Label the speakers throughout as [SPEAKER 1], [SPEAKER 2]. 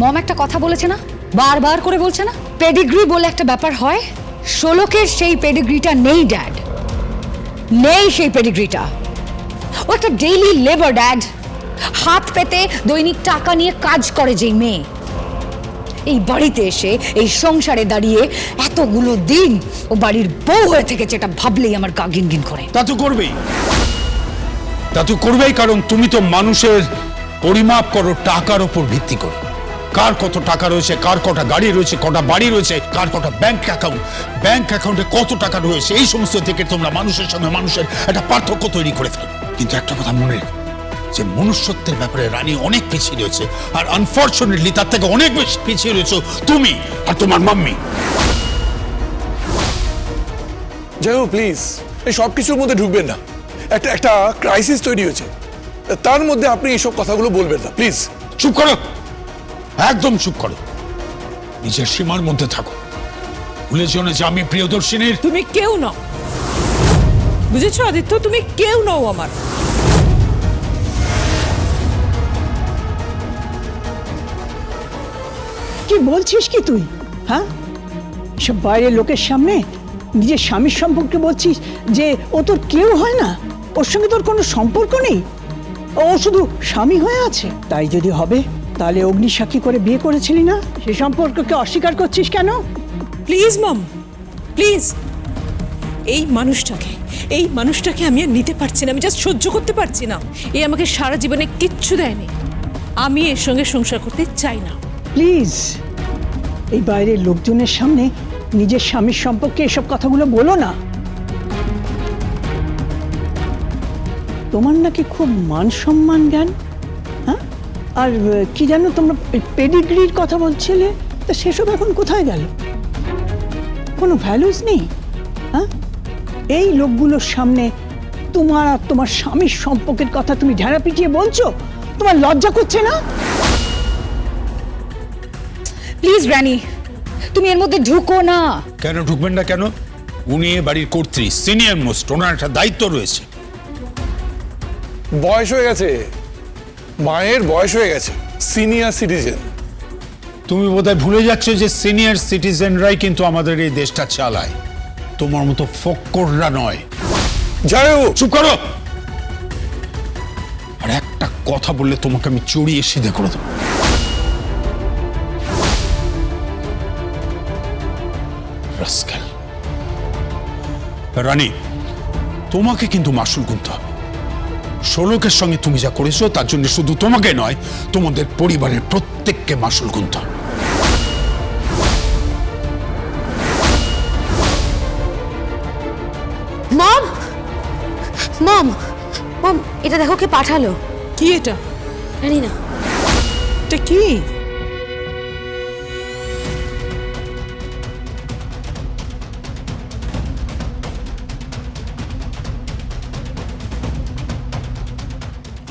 [SPEAKER 1] মম একটা কথা বলেছে না? বারবার করে বলছে না? পেডিগ্রি বলে একটা ব্যাপার হয়, ষোলকের সেই পেডিগ্রিটা নেই, ড্যাড। নেই সেই পেডিগ্রিটা। ও একটা ডেইলি লেবার, ড্যাড। হাত পেতে দৈনিক টাকা নিয়ে কাজ করে যেই মেয়ে। এই বাড়িতে এসে, এই সংসারে দাঁড়িয়ে এতগুলো দিন ও বাড়ির বউ হয়ে থেকেছে এটা ভাবলেই আমার গা গিন করে।
[SPEAKER 2] তা তো করবেই। তা তো করবেই, কারণ তুমি তো মানুষের পরিমাপ করো, টাকার ওপর ভিত্তি করে। কার কত টাকা রয়েছে কার কটা গাড়ি রয়েছে কটা বাড়ি রয়েছে কার কটা ব্যাংক অ্যাকাউন্ট ব্যাংক অ্যাকাউন্টে কত টাকা রয়েছে এই সমস্ত থেকে তোমরা মানুষের সঙ্গে মানুষের একটা পার্থক্য তৈরি করে ফেলো। কিন্তু একটা কথা মনে রেখো যে মনুষ্যত্বের ব্যাপারে রানী অনেক পিছিয়ে রয়েছে আর আনফর্চুনেটলি তার থেকে অনেক বেশি পিছিয়ে রয়েছে তুমি আর তোমার মাম্মি।
[SPEAKER 3] যাই হোক প্লিজ এই সব কিছুর মধ্যে ঢুকবেন না। একটা একটা ক্রাইসিস তৈরি হয়েছে। তার মধ্যে আপনি এইসব কথাগুলো বলবেন না প্লিজ
[SPEAKER 2] চুপ করো। একদম চুপ করো। নিজের সীমার মধ্যে থাকো। ভুলে যেও না যে আমি প্রিয়দর্শিনীর
[SPEAKER 4] তুমি কেউ নও। বুঝেছ আদিত্য? তুমি কেউ নও আমার।
[SPEAKER 5] কি বলছিস কি তুই? হ্যাঁ? সব বাইরের লোকের সামনে নিজের স্বামীর সম্পর্কে বলছিস যে ও তোর কেউ হয় না? ওর সঙ্গে তোর কোনো সম্পর্ক নেই? ও শুধু স্বামী হয়ে আছে। তাই যদি হবে তাহলে অগ্নিসাক্ষী করে বিয়ে করেছিলি না? সে সম্পর্ককে অস্বীকার করছিস কেন?
[SPEAKER 4] প্লিজ মম প্লিজ এই মানুষটাকে এই মানুষটাকে আমি আর নিতে পারছি না আমি জাস্ট সহ্য করতে পারছি না। এ আমাকে সারা জীবনে কিচ্ছু দেয়নি। আমি এর সঙ্গে সংসার করতে চাই না।
[SPEAKER 5] প্লিজ এই বাইরের লোকজনের সামনে নিজের স্বামীর সম্পর্কে এসব কথাগুলো বলো না। তোমার নাকি খুব মান সম্মান জ্ঞান হ্যাঁ? আর কি জানো তোমরা পেডিগ্রির কথা বলছিলে? তা সেসব এখন কোথায় গেল? কোনো ভ্যালুস নেই? হ্যাঁ? এই লোকগুলোর সামনে তোমার আর তোমার স্বামীর সম্পর্কের কথা তুমি ঢেড়া পিটিয়ে বলছো? তোমার লজ্জা করছে না?
[SPEAKER 1] প্লিজ রানী তুমি এর মধ্যে ঢুকো না।
[SPEAKER 2] কেন ঢুকবেন না কেন? উনি এ বাড়ির কর্ত্রী সিনিয়র মোস্ট ওনার একটা দায়িত্ব রয়েছে।
[SPEAKER 3] বয়স হয়ে গেছে। মায়ের বয়স হয়ে গেছে সিনিয়র সিটিজেন
[SPEAKER 2] তুমি বোধহয় ভুলে যাচ্ছ যে সিনিয়র সিটিজেনরাই কিন্তু আমাদের এই দেশটা চালায়। তোমার মতো ফক্কররা নয়।
[SPEAKER 3] যাই হোক।
[SPEAKER 2] চুপ করো! আর একটা কথা বললে তোমাকে আমি চড়িয়ে সিধে করে দেবো। রানী তোমাকে কিন্তু মাসুল গুনতে হবে। ষোলকের সঙ্গে তুমি যা করেছ তার জন্য শুধু তোমাকে নয় তোমাদের পরিবারের প্রত্যেককে মাসুল গুনতে হবে।
[SPEAKER 6] মম! মম! মম এটা দেখো কে পাঠালো।
[SPEAKER 4] কি এটা?
[SPEAKER 6] জানি না।
[SPEAKER 4] এটা কি?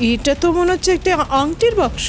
[SPEAKER 4] এটা তো মনে হচ্ছে একটা আংটির বাক্স।